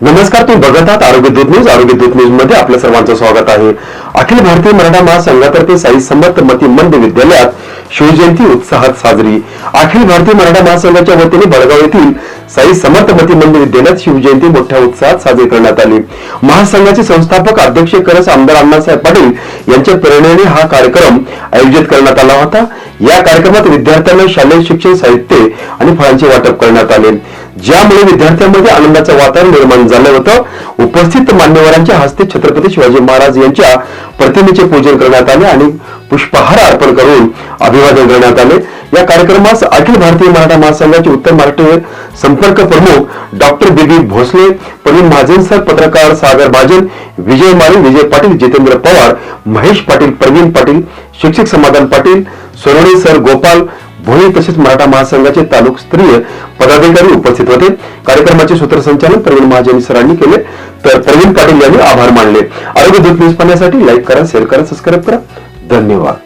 नमस्कार तुम्ही बघत आहात आरोग्य दूत न्यूज. आरोग्य दूत न्यूजमध्ये आपलं सर्वांचं स्वागत आहे. अखिल भारतीय मराठा महासंघातर्फे साई संमत मती मंद विद्यालयात शिवजयंती उत्साहात साजरी. अखिल भारतीय मराठा महासंघाच्या वतीने बडगाव येथील साई समर्थ मती मंद विद्यालयात शिवजयंती मोठ्या उत्साहात साजरी करण्यात आली. महासंघाचे संस्थापक अध्यक्ष करस आमदार अण्णासाहेब पाटील यांच्या प्रेरणेने हा कार्यक्रम आयोजित करण्यात आला होता. या कार्यक्रमात विद्यार्थ्यांना शालेय शिक्षण साहित्य आणि फळांचे वाटप करण्यात आले. ज्यामुळे विद्यार्थ्यांमध्ये आनंदाचं वातावरण निर्माण झालं होतं. उपस्थित मान्यवरांच्या हस्ते छत्रपती शिवाजी महाराज यांच्या प्रतिमेचे पूजन करण्यात आले आणि पुष्पहार अर्पण करून अभिवादन करण्यात आले. या कार्यक्रमास अखिल भारतीय मराठा महासंघाचे उत्तर महाराष्ट्र संपर्क प्रमुख doctor B B Bhosale Pravin Mahajan sir पत्रकार सागर भाजन विजय माळी विजय पाटील जितेंद्र पवार महेश पाटील प्रवीण पाटील शिक्षक समाधान पाटील सोनवणे सर गोपाल भोई तसेच मराठा महासंघाचे तालुकस्तरीय पदाधिकारी उपस्थित होते. कार्यक्रमाचे सूत्रसंचालन प्रवीण महाजन सरांनी केले. तर प्रवीण पाटील यांनी आभार मानले. आरोग्य दूत न्यूज पाहण्यासाठी लाईक करा शेअर करा सबस्क्राईब करा. धन्यवाद.